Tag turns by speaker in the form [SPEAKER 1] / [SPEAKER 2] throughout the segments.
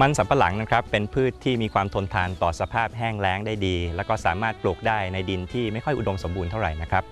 [SPEAKER 1] มันสำปะหลังนะครับเป็นพืชที่มีความทนทานต่อสภาพแห้งแล้งได้ดี แล้วก็สามารถปลูกได้ในดินที่ไม่ค่อยอุดมสมบูรณ์เท่าไหร่นะครับ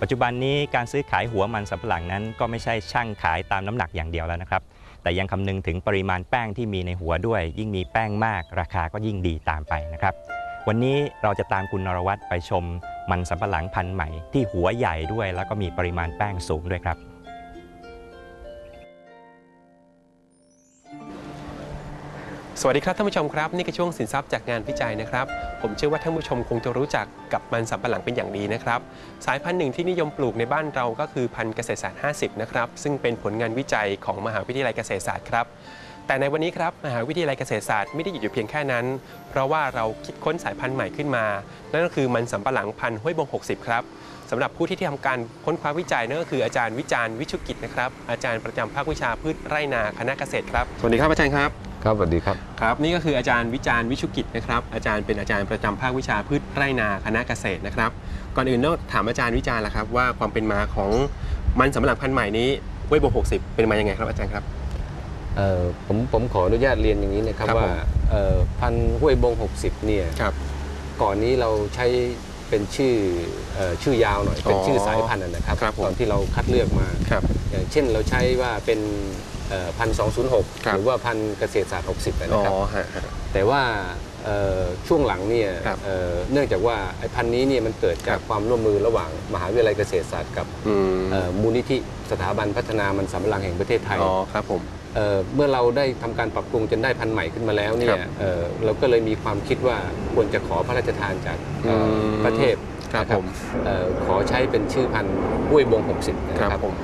[SPEAKER 1] ปัจจุบันนี้การซื้อขายหัวมันสำปะหลังนั้น ก็ไม่ใช่ช่างขายตามน้ำหนักอย่างเดียวแล้วนะครับ แต่ยังคำนึงถึงปริมาณแป้งที่มีในหัวด้วย ยิ่งมีแป้งมาก ราคาก็ยิ่งดีตามไปนะครับ วันนี้เราจะตามคุณนรวัตรไปชม มันสำปะหลังพันธุ์ใหม่ที่หัวใหญ่ด้วย แล้วก็มีปริมาณแป้งสูงด้วยครับ
[SPEAKER 2] สวัสดีครับท่านผู้ชมครับนี่คือช่วงสินทรัพย์จากงานวิจัยนะครับ ผมเชื่อว่าท่านผู้ชมคงจะรู้จักกับมันสำปะหลังเป็นอย่างดีนะครับ สายพันธุ์หนึ่งที่นิยมปลูกในบ้านเราก็คือพันธุ์เกษตรศาสตร์50นะครับซึ่งเป็นผลงานวิจัยของมหาวิทยาลัยเกษตรศาสตร์ครับแต่ในวันนี้ครับมหาวิทยาลัยเกษตรศาสตร์ไม่ได้หยุดอยู่เพียงแค่นั้น เพราะว่าเราคิดค้นสายพันธุ์ใหม่ขึ้นมา นั่นก็คือมันสำปะหลังพันธุ์ห้วยบง 60 ครับสำหรับผู้ที่ทำการค้นคว้าวิจัยนั่นก็คืออาจารย์วิจารณ์วิชุกิจนะครับอาจารย์ประจำภาควิชาพืชไร่นาคณะเกษตรครับสวัสดีครับอาจารย์ครับ
[SPEAKER 3] ครับสวัสดีครับ
[SPEAKER 2] ครับ นี่ก็คืออาจารย์วิจารณ์วิชุกิจนะครับ อาจารย์เป็นอาจารย์ประจำภาควิชาพืชไร่นาคณะเกษตรนะครับ ก่อนอื่นต้องถามอาจารย์วิจารณ์ละครับ ว่าความเป็นมาของมันสำปะหลังพันธุ์ใหม่นี้เวยโบ60เป็นมายังไงครับอาจารย์ครับ
[SPEAKER 3] เอ่อผมผมขออนุญาตเรียนอย่างนี้นะครับ
[SPEAKER 2] ครับ
[SPEAKER 3] ว่า
[SPEAKER 2] ผม
[SPEAKER 3] เอ่อพันธุ์ห้วยบง 60 เนี่ย
[SPEAKER 2] ครับ
[SPEAKER 3] ก่อนนี้เราใช้เป็นชื่อเอ่อชื่อยาวหน่อยเป็น
[SPEAKER 2] อ๋อ
[SPEAKER 3] ชื่อสายพันธุ์นะครับ
[SPEAKER 2] ครับผม
[SPEAKER 3] ตอนที่เราคัดเลือกมา
[SPEAKER 2] ครับ
[SPEAKER 3] อย่างเช่นเราใช้ว่าเป็น พันสองศูนย์หก
[SPEAKER 2] ครับ
[SPEAKER 3] หรือว่าพันเกษตรศาสตร์60
[SPEAKER 2] อ๋
[SPEAKER 3] นะ
[SPEAKER 2] อ
[SPEAKER 3] ครับ
[SPEAKER 2] ฮะฮะ
[SPEAKER 3] แต่ว่าเอ่อช่วงหลังเนี่ย
[SPEAKER 2] ครับ
[SPEAKER 3] เอ่อเนื่องจากว่าไอ้พันธุ์นี้เนี่ยมันเกิด
[SPEAKER 2] ครั
[SPEAKER 3] จาก
[SPEAKER 2] บ
[SPEAKER 3] ความร่วมมือระหว่างมหาวิทยาลัยเกษตรศาสตร์กับ
[SPEAKER 2] อืม
[SPEAKER 3] เอ่อมูลนิธิสถาบันพัฒนามันสำปะหลังแห่งประเทศไทย
[SPEAKER 2] อ๋อครับผม
[SPEAKER 3] เอ่อเมื่อเราได้ทำการปรับปรุงจนได้พันธุ์ใหม่ขึ้นมาแล้วเนี่
[SPEAKER 2] ครั
[SPEAKER 3] ย
[SPEAKER 2] บ
[SPEAKER 3] เอ่อเราก็เลยมีความคิดว่าควรจะขอพระราชทานจากเอ่ออ
[SPEAKER 2] ม
[SPEAKER 3] พระเทพ
[SPEAKER 2] ครับ
[SPEAKER 3] นะ
[SPEAKER 2] ผม
[SPEAKER 3] เอ่อขอใช้เป็นชื่อพันธุ์ห้วยบง 60 นะ
[SPEAKER 2] ค
[SPEAKER 3] ค
[SPEAKER 2] รั
[SPEAKER 3] รั
[SPEAKER 2] บบผม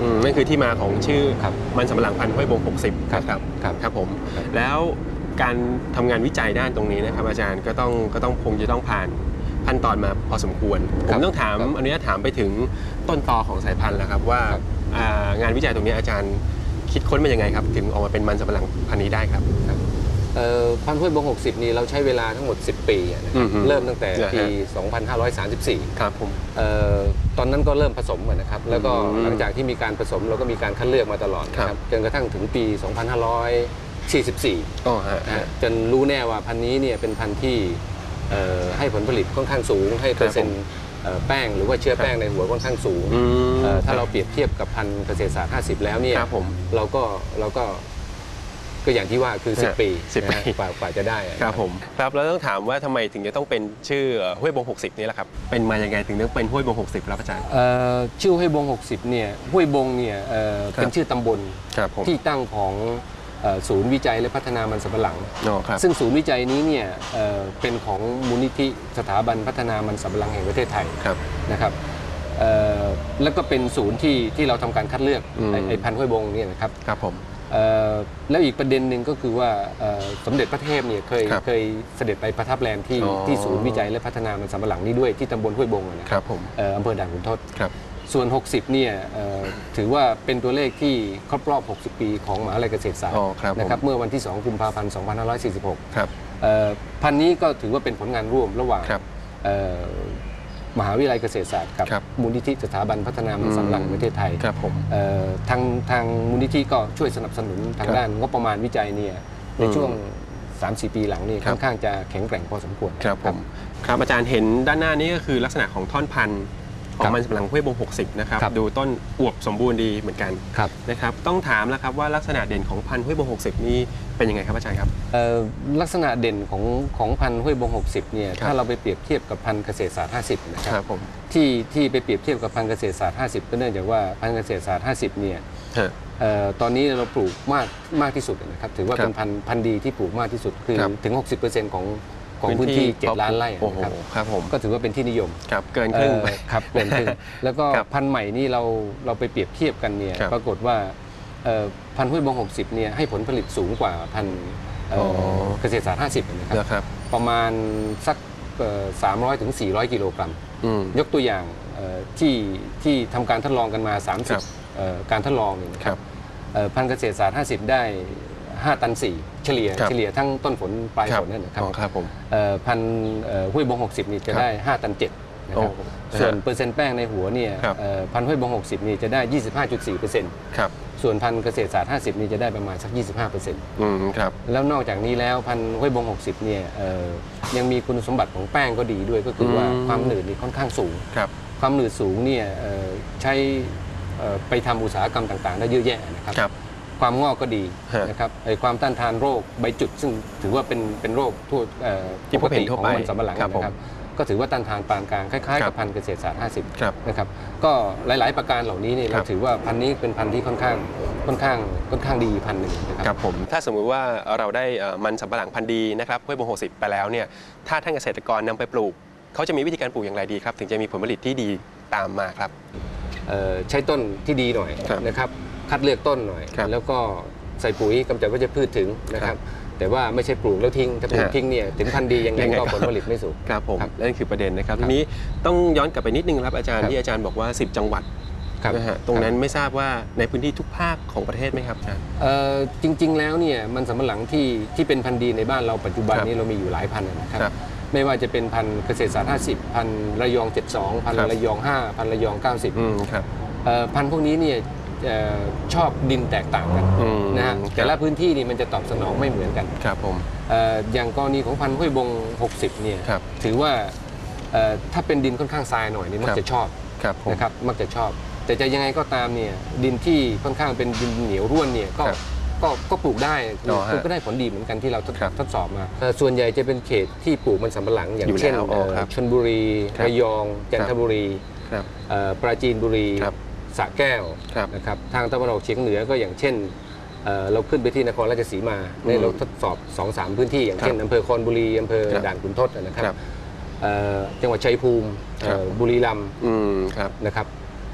[SPEAKER 2] อืมนั่นคือที่มาของชื่อ
[SPEAKER 3] ครับ
[SPEAKER 2] มันสำปะหลังพันธุ์ห้วยบง 60
[SPEAKER 3] ครับ
[SPEAKER 2] ครับ
[SPEAKER 3] ครับ
[SPEAKER 2] ครับผม
[SPEAKER 3] ครับ
[SPEAKER 2] แล้วการทำงานวิจัยด้านตรงนี้นะครับอาจารย์ก็ต้องก็ต้องคงจะต้องผ่านขั้นตอนมาพอสมควร ผ
[SPEAKER 3] ครั
[SPEAKER 2] ม
[SPEAKER 3] บ
[SPEAKER 2] ต้องถาม
[SPEAKER 3] ครับ
[SPEAKER 2] อันนี้ถามไปถึงต้นตอของสายพันธุ์แล้วครับว่า
[SPEAKER 3] ครับ
[SPEAKER 2] อ่างานวิจัยตรงนี้อาจารย์คิดค้นมายังไงครับ ถึงออกมาเป็นมันสำปะหลังพันธุ์นี้ได้ครับ
[SPEAKER 3] เอ่อ พันธุ์ห้วยบง 60 นี่เราใช้เวลาทั้งหมด 10 ปีอะนะค
[SPEAKER 2] อื
[SPEAKER 3] รับ
[SPEAKER 2] อฮึ
[SPEAKER 3] เริ่มตั้งแต่
[SPEAKER 2] เหรอฮะ
[SPEAKER 3] ปี 2534
[SPEAKER 2] ครับผม
[SPEAKER 3] เอ่อตอนนั้นก็เริ่มผสมกันนะครับ แล้วก็
[SPEAKER 2] อืม
[SPEAKER 3] หลังจากที่มีการผสมเราก็มีการคัดเลือกมาตลอดนะค
[SPEAKER 2] ครั
[SPEAKER 3] รับบจนกระทั่งถึงปี 2544
[SPEAKER 2] อ๋อฮะ
[SPEAKER 3] นะ
[SPEAKER 2] ฮะ
[SPEAKER 3] ฮะจนรู้แน่ว่าพันธุ์นี้เนี่ยเป็นพันธุ์ที่เอ่อให้ผลผลิตค่อนข้างสูง ให้เปอร์เซ็นต์เอ่อแป้งหรือว่าเชื้อแป้งในหัวค่อนข้างสูง
[SPEAKER 2] อืม
[SPEAKER 3] เอ่อถ้าเราเปรียบเทียบกับพันธุ์เกษตรศาสตร์ 50 แล้วเนี่ย
[SPEAKER 2] ครับผม
[SPEAKER 3] เราก็เราก็ ก็อย่างที่ว่าคือ
[SPEAKER 2] ฮะ
[SPEAKER 3] 10 ปี
[SPEAKER 2] 10
[SPEAKER 3] นะฮะ
[SPEAKER 2] ปี
[SPEAKER 3] กว่ากว่าจะได้อะ
[SPEAKER 2] ครับผมครับแล้วต้องถามว่าทำไมถึงจะต้องเป็นชื่อห้วยบง 60 นี่แหละครับเป็นมายังไงถึงต้องเป็นห้วยบง 60ครับอาจารย์
[SPEAKER 3] เอ่อชื่อห้วยบง 60เนี่ยห้วยบงเนี่ยเอ่อ
[SPEAKER 2] ครับ
[SPEAKER 3] เป็นชื่อตำบล
[SPEAKER 2] ครับผม
[SPEAKER 3] ที่ตั้งของเอ่อศูนย์วิจัยและพัฒนามันสำปะหลัง
[SPEAKER 2] อ๋อครับ
[SPEAKER 3] ซึ่งศูนย์วิจัยนี้เนี่ยเอ่อเป็นของมูลนิธิสถาบันพัฒนามันสำปะหลังแห่งประเทศไทย
[SPEAKER 2] ครับ
[SPEAKER 3] นะครับเอ่อแล้วก็เป็นศูนย์ที่ที่เราทำการคัดเลือก
[SPEAKER 2] อืม
[SPEAKER 3] ไอ้ไอ้พันธุ์ห้วยบงเนี่ยนะครับ
[SPEAKER 2] ครับผม
[SPEAKER 3] เอ่อ แล้วอีกประเด็นหนึ่งก็คือว่าเอ่อสมเด็จพระเทพเนี่ยเคย
[SPEAKER 2] ครับ
[SPEAKER 3] เคยเสด็จไปประทับแรมที่
[SPEAKER 2] อ๋อ
[SPEAKER 3] ที่ศูนย์วิจัยและพัฒนามันสำปะหลังนี้ด้วยที่ตำบลห้วยบงอะนะ
[SPEAKER 2] ค
[SPEAKER 3] ครับ
[SPEAKER 2] รับผม
[SPEAKER 3] เอ่ออำเภอด่านขุนทด
[SPEAKER 2] ครับ
[SPEAKER 3] ส่วน 60 เนี่ยเอ่อถือว่าเป็นตัวเลขที่ครบรอบ 60 ปีของมหาวิทยาลัยเกษตรศาสต
[SPEAKER 2] อ๋
[SPEAKER 3] ร์
[SPEAKER 2] อครับผม
[SPEAKER 3] นะครับเมื่อวันที่ 2 กุมภาพันธ์ 2546
[SPEAKER 2] ครับ
[SPEAKER 3] เอ่อพันธุ์นี้ก็ถือว่าเป็นผลงานร่วมระหว่าง
[SPEAKER 2] ครับ
[SPEAKER 3] เอ่อ มหาวิทยาลัยเกษตรศาสตร์กับ
[SPEAKER 2] ครับ
[SPEAKER 3] มูลนิธิสถาบันพัฒนามันสำปะหลังแห่งประเทศไทย
[SPEAKER 2] ครับผม
[SPEAKER 3] เอ่อทางทางมูลนิธิก็ช่วยสนับสนุนทาง
[SPEAKER 2] ครับ
[SPEAKER 3] ด้านงบประมาณวิจัยเนี่ยใน
[SPEAKER 2] อืม
[SPEAKER 3] ช่วง 3-4 ปีหลังนี่
[SPEAKER 2] ครับ
[SPEAKER 3] ค่อนข้างจะแข็งแกร่งพอสมควร
[SPEAKER 2] ครับผมครับอาจารย์เห็นด้านหน้านี้ก็คือลักษณะของท่อนพันธุ์ ขอ
[SPEAKER 3] ครั
[SPEAKER 2] ง
[SPEAKER 3] บ
[SPEAKER 2] มันสำปะหลังห้วยบง 60 นะครับ
[SPEAKER 3] ครับ
[SPEAKER 2] ดูต้นอวบสมบูรณ์ดีเหมือนกัน
[SPEAKER 3] ครับ
[SPEAKER 2] นะครับ ต้องถามแล้วครับว่าลักษณะเด่นของพันธุ์ห้วยบง 60 นี่เป็นยังไงครับอาจารย์ครับ
[SPEAKER 3] เอ่อลักษณะเด่นของของพันธุ์ห้วยบง 60 เนี่ย
[SPEAKER 2] ครับ
[SPEAKER 3] ถ้าเราไปเปรียบเทียบกับพันธุ์เกษตรศาสตร์ 50 นะค
[SPEAKER 2] ค
[SPEAKER 3] รั
[SPEAKER 2] รับบผม
[SPEAKER 3] ที่ที่ไปเปรียบเทียบกับพันธุ์เกษตรศาสตร์ 50 ก็เนื่องจากว่าพันธุ์เกษตรศาสตร์ 50 เนี่ย
[SPEAKER 2] ฮะ
[SPEAKER 3] เอ่อตอนนี้เราปลูกมากมากที่สุดนะครับ ถือว่า
[SPEAKER 2] ครับ
[SPEAKER 3] เป็นพันธุ์พันธุ์ดีที่ปลูกมากที่สุดคือ
[SPEAKER 2] ครับ
[SPEAKER 3] ถึง 60%ของ ของพื้นที่ 7 ล้านไร่
[SPEAKER 2] โอ้โห
[SPEAKER 3] นะครับ
[SPEAKER 2] ครับผม
[SPEAKER 3] ก็ถือว่าเป็นที่นิยม
[SPEAKER 2] ครับเกินครึ่งไป
[SPEAKER 3] เอ่อครับเกินครึ่งแล้วก็
[SPEAKER 2] ครับ
[SPEAKER 3] พันธุ์ใหม่นี่เราเราไปเปรียบเทียบกันเนี่ย
[SPEAKER 2] ครับ
[SPEAKER 3] ปรากฏว่าเอ่อพันธุ์ห้วยบง60เนี่ยให้ผลผลิตสูงกว่าพันธุ์เอ่ออ
[SPEAKER 2] อ
[SPEAKER 3] เกษตรศาสตร์50นะครับ
[SPEAKER 2] นะครับ
[SPEAKER 3] ประมาณสักสามร้อยถึงสี่ร้อยกิโลกรัม
[SPEAKER 2] อืม
[SPEAKER 3] ยกตัวอย่างเอ่อที่ที่ทำการทดลองกันมา
[SPEAKER 2] ครับ
[SPEAKER 3] 30เอ่อการทดลองเนี่ยนะ
[SPEAKER 2] ค
[SPEAKER 3] ค
[SPEAKER 2] รั
[SPEAKER 3] รับบเอ่อพันธุ์เกษตรศาสตร์ 50 ได้ 5 ตัน 4 เฉลี่ย
[SPEAKER 2] ครับ
[SPEAKER 3] เฉลี่ยทั้งต้นฝนปลายฝนนั่นนะครับ
[SPEAKER 2] อ๋อครับผม
[SPEAKER 3] เอ่อพันธุ์เอ่อห้วยบง 60 นี่จะ
[SPEAKER 2] ครับ
[SPEAKER 3] ได้ 5 ตัน 7นะ
[SPEAKER 2] โอ้
[SPEAKER 3] ครับ
[SPEAKER 2] โห
[SPEAKER 3] ส่วนเปอร์เซ็นต์แป้งในหัวเนี่ย
[SPEAKER 2] ครับ
[SPEAKER 3] เอ่อพันธุ์ห้วยบง 60 นี่จะได้ 25.4%
[SPEAKER 2] ครับ
[SPEAKER 3] ส่วนพันธุ์เกษตรศาสตร์ 50 นี่จะได้ประมาณสัก 25%
[SPEAKER 2] อืมครับ
[SPEAKER 3] แล้วนอกจากนี้แล้วพันธุ์ห้วยบง 60 เนี่ยเอ่อยังมีคุณสมบัติของแป้งก็ดีด้วยก็คือว่า
[SPEAKER 2] อืม
[SPEAKER 3] ความหนืดนี่ค่อนข้างสูง
[SPEAKER 2] ครับ
[SPEAKER 3] ความหนืดสูงเนี่ยเอ่อใช้เอ่อไปทำอุตสาหกรรมต่างๆ ได้เยอะแยะนะครับ
[SPEAKER 2] ครับ
[SPEAKER 3] ความงอกก็ดี
[SPEAKER 2] ฮะ
[SPEAKER 3] นะครับไอ้ความต้านทานโรคใบจุด ซึ่งถือว่าเป็นเป็นโรคทั่วเอ่อ
[SPEAKER 2] ที่พบเห็นทั่วไป
[SPEAKER 3] ของมันสำปะหลัง
[SPEAKER 2] ครับผม
[SPEAKER 3] นะครับก็ถือว่าต้านทานปานกลางคล้ายๆ
[SPEAKER 2] ครั
[SPEAKER 3] กับบพันธุ์เกษตรศาสตร์50
[SPEAKER 2] ครับ
[SPEAKER 3] นะครับก็หลายๆประการเหล่านี้เนี่ย
[SPEAKER 2] ครั
[SPEAKER 3] เรา
[SPEAKER 2] บ
[SPEAKER 3] ถือว่าพันธุ์นี้เป็นพันธุ์ที่ค่อนข้างค่อนข้างค่อนข้างดีพันธุ์หนึ่งนะค
[SPEAKER 2] ครั
[SPEAKER 3] รั
[SPEAKER 2] บบผมถ้าสมมุติว่าเราได้เอ่อมันสำปะหลังพันธุ์ดีนะครับห้วยบง60ไปแล้วเนี่ยถ้าท่านเกษตรกรนำไปปลูก เขาจะมีวิธีการปลูกอย่างไรดีครับ ถึงจะมีผลผลิตที่ดีตามมาครับ
[SPEAKER 3] เอ่อใช้ต้นที่ดีหน่อย
[SPEAKER 2] ครับ
[SPEAKER 3] นะครับ คัดเลือกต้นหน่อย
[SPEAKER 2] ครับ
[SPEAKER 3] แล้วก็ใส่ปุ๋ยกำจัดวัชพืชถึงนะค
[SPEAKER 2] ครั
[SPEAKER 3] รับ
[SPEAKER 2] บ
[SPEAKER 3] แต่ว่าไม่ใช่ปลูกแล้วทิ้ง ถ้าปลูก
[SPEAKER 2] ฮะ
[SPEAKER 3] ทิ้งเนี่ยถึงพันธุ์ดียังไง
[SPEAKER 2] ยังไง
[SPEAKER 3] ก็
[SPEAKER 2] ก็
[SPEAKER 3] ผลผลิตไม่สูง
[SPEAKER 2] ครับผม
[SPEAKER 3] ครับ
[SPEAKER 2] นั่นคือประเด็นนะครับ
[SPEAKER 3] ครั
[SPEAKER 2] ที
[SPEAKER 3] บ
[SPEAKER 2] นี้ต้องย้อนกลับไปนิดนึงครับอาจารย์
[SPEAKER 3] ครับ
[SPEAKER 2] ที่อาจารย์บอกว่า 10 จังหวัด
[SPEAKER 3] ครับ
[SPEAKER 2] นะฮะตรงนั้นไม่ทราบว่าในพื้นที่ทุกภาคของประเทศไหมครับอาจารย์
[SPEAKER 3] เอ่อจริงๆแล้วเนี่ยมันสำปะหลังที่ที่เป็นพันธุ์ดีในบ้านเราปัจจุบัน
[SPEAKER 2] ครับ
[SPEAKER 3] นี้เรามีอยู่หลายพันธุ์นะครับ
[SPEAKER 2] ครับ
[SPEAKER 3] ไม่ว่าจะเป็นพันธุ์เกษตรศาสตร์ 50 พันธุ์ระยอง 72 พัน
[SPEAKER 2] ครั
[SPEAKER 3] ธุ์
[SPEAKER 2] บ
[SPEAKER 3] ระยอง 5 พันธุ์ระยอง 90
[SPEAKER 2] อืมครับ
[SPEAKER 3] เอ่อพันธุ์พวกนี้เนี่ยเอ่อ ชอบดินแตกต่างกัน
[SPEAKER 2] อืม
[SPEAKER 3] นะฮะ
[SPEAKER 2] ครับ
[SPEAKER 3] แต่ละพื้นที่นี่มันจะตอบสนองไม่เหมือนกัน
[SPEAKER 2] ครับผม
[SPEAKER 3] เอ่ออย่างกรณีของพันธุ์ห้วยบง 60 เนี่ย
[SPEAKER 2] ครับ
[SPEAKER 3] ถือว่าเอ่อถ้าเป็นดินค่อนข้างทรายหน่อยนี่มั
[SPEAKER 2] ค
[SPEAKER 3] ก
[SPEAKER 2] รับ
[SPEAKER 3] จะชอบ
[SPEAKER 2] ครับผม
[SPEAKER 3] นะครับมักจะชอบ แต่จะยังไงก็ตามเนี่ยดินที่ค่อนข้างเป็นดินเหนียวร่วนเนี่ยก็
[SPEAKER 2] ครับ
[SPEAKER 3] ก็ก็ปลูกได้
[SPEAKER 2] อ๋อฮะ
[SPEAKER 3] ปลูกก็ได้ผลดีเหมือนกันที่เราทด
[SPEAKER 2] ครับ
[SPEAKER 3] ทดสอบมาเอ่อส่วนใหญ่จะเป็นเขตที่ปลูกมันสำปะหลังอย่าง
[SPEAKER 2] อยู่
[SPEAKER 3] เช่น
[SPEAKER 2] แล้วอ๋อ
[SPEAKER 3] เอ่อ
[SPEAKER 2] ครับ
[SPEAKER 3] ชนบุรี
[SPEAKER 2] ครับ
[SPEAKER 3] ระยองจันทบุรี
[SPEAKER 2] ครับ
[SPEAKER 3] เอ่อปราจีนบุรี
[SPEAKER 2] ครับ
[SPEAKER 3] สระแก้ว
[SPEAKER 2] ครับ
[SPEAKER 3] นะครับทางตะวันออกเฉียงเหนือก็อย่างเช่นเอ่อเราขึ้นไปที่นครราชสีมาในเราทดสอบ2อสามพื้นที่อย่างเช่น
[SPEAKER 2] ครับ
[SPEAKER 3] อำเภอคอนบุรีอำเภอ
[SPEAKER 2] ครับ
[SPEAKER 3] ด่านขุนทดนะครับ
[SPEAKER 2] ครับ
[SPEAKER 3] เอ่อจังหวัดชัยภูมิ
[SPEAKER 2] ครับ
[SPEAKER 3] เอ่อบุรีรัมย์
[SPEAKER 2] อืมครับ
[SPEAKER 3] นะครับ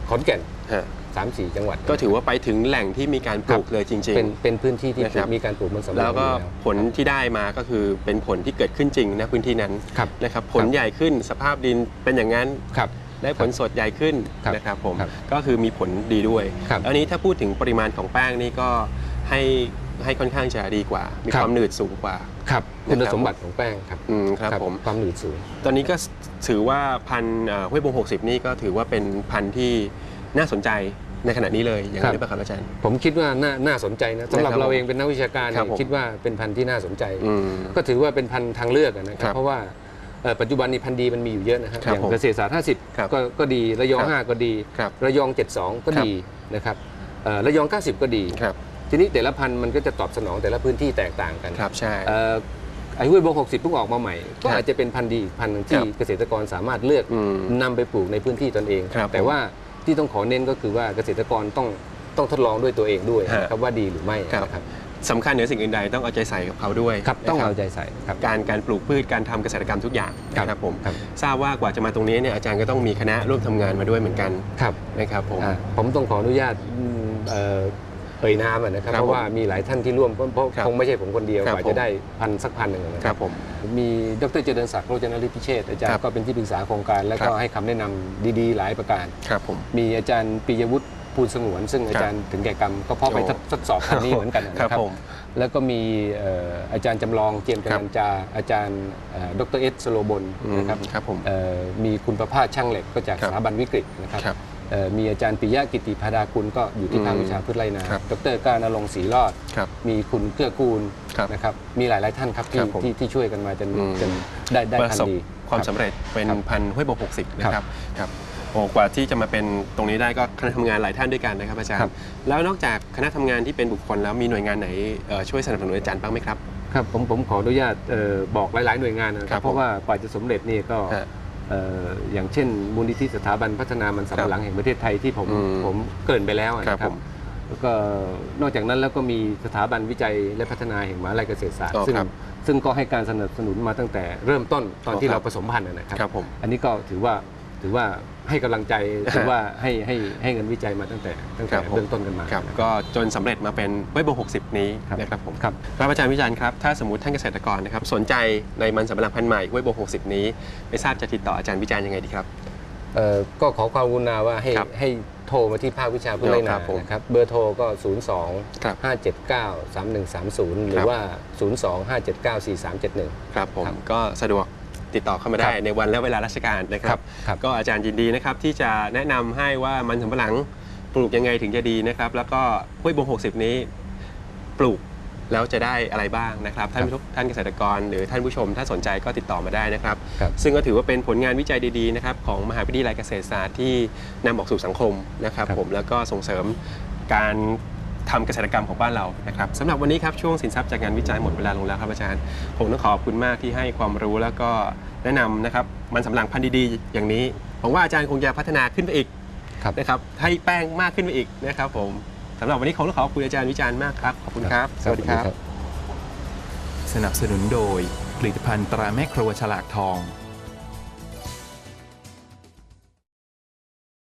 [SPEAKER 3] ขอนแก่น
[SPEAKER 2] ฮะ
[SPEAKER 3] สามสี่จังหวัด
[SPEAKER 2] ก็ถือว่าไปถึงแหล่งที่มีการปลูกเลยจริง
[SPEAKER 3] เป็นเป็นพื้นที่ที่
[SPEAKER 2] นะครับ
[SPEAKER 3] มีการปลูกมันสำปะห
[SPEAKER 2] ๆ
[SPEAKER 3] ลั
[SPEAKER 2] แล้
[SPEAKER 3] ง
[SPEAKER 2] วก็
[SPEAKER 3] อยู่
[SPEAKER 2] ผลที่ได้มาก็คือเป็นผลที่เกิดขึ้นจริงนะพื้นที่นั้น
[SPEAKER 3] ครับ
[SPEAKER 2] นะครับผลใหญ่ขึ้นสภาพดินเป็นอย่างนั้น
[SPEAKER 3] ครับ
[SPEAKER 2] ได้ผลสดใหญ่ขึ้น
[SPEAKER 3] ครับ
[SPEAKER 2] นะครับผม
[SPEAKER 3] ครับ
[SPEAKER 2] ก็คือมีผลดีด้วย
[SPEAKER 3] ครับ
[SPEAKER 2] อันนี้ถ้าพูดถึงปริมาณของแป้งนี่ก็ให้ให้ค่อนข้างจะดีกว่า มี
[SPEAKER 3] ครับ
[SPEAKER 2] ความหนืดสูงกว่า
[SPEAKER 3] ครับคุณ
[SPEAKER 2] นะครับ
[SPEAKER 3] สมบัติของแป้งครับ
[SPEAKER 2] อืมครับผม
[SPEAKER 3] ความหนืดสูง
[SPEAKER 2] ตอนนี้ก็ถือว่าพันธุ์เอ่อห้วยบง60นี่ก็ถือว่าเป็นพันธุ์ที่น่าสนใจในขณะนี้เลยอย่าง
[SPEAKER 3] ครั
[SPEAKER 2] นี้
[SPEAKER 3] บ
[SPEAKER 2] หรือเปล่าครับอาจารย์
[SPEAKER 3] ผมคิดว่าน่าน่าสนใจนะสำหรับ
[SPEAKER 2] นะครับ
[SPEAKER 3] เราเองเป็นนักวิชาการ
[SPEAKER 2] ครับ
[SPEAKER 3] เนี่ย
[SPEAKER 2] ผม
[SPEAKER 3] คิดว่าเป็นพันธุ์ที่น่าสนใจ
[SPEAKER 2] อืม
[SPEAKER 3] ก็ถือว่าเป็นพันธุ์ทางเลือกอะนะค
[SPEAKER 2] ครั
[SPEAKER 3] รับบ เพราะว่าเอ่อ ปัจจุบันนี้พันธุ์ดีมันมีอยู่เยอะนะครับ
[SPEAKER 2] ครับ
[SPEAKER 3] อย่าง
[SPEAKER 2] ผม
[SPEAKER 3] เกษตรศาสตร์
[SPEAKER 2] ครับ
[SPEAKER 3] 50 ก็ก็ดีระยอง
[SPEAKER 2] ครับ
[SPEAKER 3] 5ก็ดี
[SPEAKER 2] ครับ
[SPEAKER 3] ระยอง 72 ก็
[SPEAKER 2] ครับ
[SPEAKER 3] ดีนะครับเอ่อระยอง 90 ก็ดี
[SPEAKER 2] ครับ
[SPEAKER 3] ทีนี้แต่ละพันธุ์มันก็จะตอบสนองแต่ละพื้นที่แตกต่างกัน
[SPEAKER 2] ครับใช่
[SPEAKER 3] เอ่อไอ้ห้วยบง60เพิ่งออกมาใหม่ ก็
[SPEAKER 2] ครับ
[SPEAKER 3] อาจจะเป็นพันธุ์ดีอีกพันธุ์หนึ่ง
[SPEAKER 2] ค
[SPEAKER 3] ที่
[SPEAKER 2] รับ
[SPEAKER 3] เกษตรกรสามารถเลือก
[SPEAKER 2] อืม
[SPEAKER 3] นำไปปลูกในพื้นที่ตนเอง
[SPEAKER 2] ครับ
[SPEAKER 3] แต่ว่าที่ต้องขอเน้นก็คือว่าเกษตรกรต้องต้องทดลองด้วยตัวเองด้วย
[SPEAKER 2] ฮะ
[SPEAKER 3] นะครับว่าดีหรือไม่
[SPEAKER 2] ครับ
[SPEAKER 3] นะครับ
[SPEAKER 2] สำคัญเหนือสิ่งอื่นใดต้องเอาใจใส่กับเขาด้วย
[SPEAKER 3] ครับต้อง
[SPEAKER 2] นะ
[SPEAKER 3] เอาใจใส่ครับ
[SPEAKER 2] การการปลูกพืชการทำเกษตรกรรมทุกอย่าง
[SPEAKER 3] ครับ
[SPEAKER 2] นะครับผม
[SPEAKER 3] ครับ
[SPEAKER 2] ทราบว่ากว่าจะมาตรงนี้เนี่ยอาจารย์ก็ต้องมีคณะร่วมทำงานมาด้วยเหมือนกัน
[SPEAKER 3] ครับ
[SPEAKER 2] นะครับผม
[SPEAKER 3] อ่าผมต้องขออนุญาตอืมเอ่อเอ่ยนามอะนะครับ
[SPEAKER 2] ครับ
[SPEAKER 3] เพราะว่ามีหลายท่านที่ร่วมเพราะเพราะ
[SPEAKER 2] ครับ
[SPEAKER 3] คงไม่ใช่ผมคนเดียว
[SPEAKER 2] ครับ
[SPEAKER 3] กว่า
[SPEAKER 2] ผม
[SPEAKER 3] จะได้พันสักพันหนึ่งนะ
[SPEAKER 2] ค
[SPEAKER 3] ค
[SPEAKER 2] รั
[SPEAKER 3] รั
[SPEAKER 2] บบผม
[SPEAKER 3] มีดรเจริญศักดิ์โรจนฤทธิพิเชษฐ์อาจาร
[SPEAKER 2] ครั
[SPEAKER 3] ย์
[SPEAKER 2] บ
[SPEAKER 3] ก็เป็นที่ปรึกษาโครงการ และ
[SPEAKER 2] ครั
[SPEAKER 3] ก็
[SPEAKER 2] บ
[SPEAKER 3] ให้คำแนะนำดีๆ หลายประการ
[SPEAKER 2] ครับผม
[SPEAKER 3] มีอาจารย์ปิยวุฒิ ภูลสงวน ซึ่งอาจารย์ถึงแก่กรรมก็เพราะไป
[SPEAKER 2] โอ้
[SPEAKER 3] ทดสอบพันนี้เหมือนกันนะ
[SPEAKER 2] ค
[SPEAKER 3] ค
[SPEAKER 2] รั
[SPEAKER 3] รั
[SPEAKER 2] บบผม
[SPEAKER 3] แล้วก็มีเอ่ออาจารย์จำลองเจียม
[SPEAKER 2] ครั
[SPEAKER 3] จั
[SPEAKER 2] บ
[SPEAKER 3] นจาอาจารย์เอ่อดรเอสสโลบน
[SPEAKER 2] อืม
[SPEAKER 3] นะครับ
[SPEAKER 2] ครับผม
[SPEAKER 3] เอ่อมีคุณประภาสช่างเหล็กก็จาก
[SPEAKER 2] ครับ
[SPEAKER 3] สถาบันวิกฤตนะครับ
[SPEAKER 2] ครับ
[SPEAKER 3] เอ่อมีอาจารย์ปิยะกิติพาดาคุณก็อยู่ที่ภาค
[SPEAKER 2] อืม
[SPEAKER 3] วิชาพืชไร่นา
[SPEAKER 2] ครับ
[SPEAKER 3] ดรการนรงค์ศรีรอด
[SPEAKER 2] ครับ
[SPEAKER 3] มีคุณเกื้อกูล
[SPEAKER 2] ครับ
[SPEAKER 3] นะครับ มีหลายๆท่านครับที่
[SPEAKER 2] ครับผม
[SPEAKER 3] ที่ที่ช่วยกันมาจน
[SPEAKER 2] อืม
[SPEAKER 3] จนได้ได้
[SPEAKER 2] ประ
[SPEAKER 3] พัน
[SPEAKER 2] สบ
[SPEAKER 3] ดี
[SPEAKER 2] ความ
[SPEAKER 3] รับ
[SPEAKER 2] สำเร็จเป็น
[SPEAKER 3] ครับ
[SPEAKER 2] พันห้วยบก60นะค
[SPEAKER 3] ครั
[SPEAKER 2] รับบครับ โอ้กว่าที่จะมาเป็นตรงนี้ได้ก็คณะทำงานหลายท่านด้วยกันนะครับอาจาร
[SPEAKER 3] ครั
[SPEAKER 2] ย์
[SPEAKER 3] บ
[SPEAKER 2] แล้วนอกจากคณะทำงานที่เป็นบุคคลแล้วมีหน่วยงานไหนเอ่อช่วยสนับสนุนอาจารย์บ้างไหมครับ
[SPEAKER 3] ครับผมผมขออนุญาตเอ่อบอกหลาย ๆ หน่วยงานนะค
[SPEAKER 2] ครั
[SPEAKER 3] รั
[SPEAKER 2] บบ
[SPEAKER 3] เพราะว่ากว่าจะสำเร็จนี่ก็
[SPEAKER 2] ฮะ
[SPEAKER 3] เอ่ออย่างเช่น มูลนิธิสถาบันพัฒนามันสำปะหลังแห่งประเทศไทยที่ผม
[SPEAKER 2] อืม
[SPEAKER 3] ผมเกรินไปแล้วอะ
[SPEAKER 2] ครับ
[SPEAKER 3] นะครั
[SPEAKER 2] ผ
[SPEAKER 3] บ
[SPEAKER 2] ม
[SPEAKER 3] แล้วก็นอกจากนั้นแล้วก็มีสถาบันวิจัยและพัฒนาแห่งมหาวิทยาลัยเกษตรศาสตร์
[SPEAKER 2] อ๋อ
[SPEAKER 3] ซึ่ง
[SPEAKER 2] ครับ
[SPEAKER 3] ซึ่งก็ให้การสนับสนุนมาตั้งแต่เริ่มต้นตอน
[SPEAKER 2] อ๋อ
[SPEAKER 3] ที่
[SPEAKER 2] ครั
[SPEAKER 3] เรา
[SPEAKER 2] บ
[SPEAKER 3] ผสมพันธุ์นะครับ
[SPEAKER 2] ครับผม
[SPEAKER 3] อันนี้ก็ถือว่าถือว่า ให้กำลังใจถือว่าให้ให้ให้เงินวิจัยมาตั้งแต่ตั้ง
[SPEAKER 2] ครั
[SPEAKER 3] แต่
[SPEAKER 2] บผม
[SPEAKER 3] เบื้องต้นกันมา
[SPEAKER 2] ครับ
[SPEAKER 3] นะครับ
[SPEAKER 2] ก็จนสำเร็จมาเป็นห้วยบก60นี้
[SPEAKER 3] ครับ
[SPEAKER 2] นะครับผม
[SPEAKER 3] ครับ
[SPEAKER 2] ครับอาจารย์วิจารณ์ครับถ้าสมมติท่านเกษตรกรนะครับสนใจในมันสำปะหลังพันธุ์ใหม่ห้วยบก60นี้ ไม่ทราบจะติดต่ออาจารย์วิจารณ์ยังไงดีครับ
[SPEAKER 3] เอ่อก็ขอความกรุณาว่าให้
[SPEAKER 2] ครับ
[SPEAKER 3] ให้โทรมาที่ภาควิชาพืชไร่
[SPEAKER 2] ค
[SPEAKER 3] นา
[SPEAKER 2] รับผม
[SPEAKER 3] นะครับเบอร์โทรก็0
[SPEAKER 2] ครับ
[SPEAKER 3] 2 5 7 9 3 1 3 0 หรื
[SPEAKER 2] ครั
[SPEAKER 3] อบว่า 0 2 5 7 9 4 3 7 1
[SPEAKER 2] ครับผม
[SPEAKER 3] ครับ
[SPEAKER 2] ก็สะดวก ติดต่อเข้ามาได้
[SPEAKER 3] ครับ
[SPEAKER 2] ในวันและเวลาราชการนะครับ
[SPEAKER 3] ครับ
[SPEAKER 2] ก็อาจารย์ยินดีนะครับที่จะแนะนำให้ว่ามันสำปะหลังปลูกยังไงถึงจะดีนะครับ แล้วก็ห้วยบง 60 นี้ปลูกแล้วจะได้อะไรบ้างนะครับ ท่านผู้ท่านเกษตรกร หรือท่านผู้ชม ถ้าสนใจก็ติดต่อมาได้นะครับ
[SPEAKER 3] ครับ
[SPEAKER 2] ซึ่งก็ถือว่าเป็นผลงานวิจัยดีๆนะครับของมหาวิทยาลัยเกษตรศาสตร์ที่นำออกสู่สังคมนะครับ
[SPEAKER 3] ครับ
[SPEAKER 2] ผมแล้วก็ส่งเสริมการ ทำเกษตรกรรมของบ้านเรานะครับสำหรับวันนี้ครับช่วงสินทรัพย์จากงานวิจัยหมดเวลาลงแล้วครับอาจารย์ผมต้องขอบคุณมากที่ให้ความรู้แล้วก็แนะนำนะครับมันสำปะหลังพันธุ์ดีๆ อย่างนี้ผมว่าอาจารย์คงจะพัฒนาขึ้นไปอีก
[SPEAKER 3] ครับ
[SPEAKER 2] นะครับให้แป้งมากขึ้นไปอีกนะครับผมสำหรับวันนี้คงต้องขอบคุณอาจารย์วิจารณ์มากครับขอบคุณครับ สวัสดีครับ
[SPEAKER 4] สนับสนุนโดยผลิตภัณฑ์ตราแม่ครัวฉลากทอง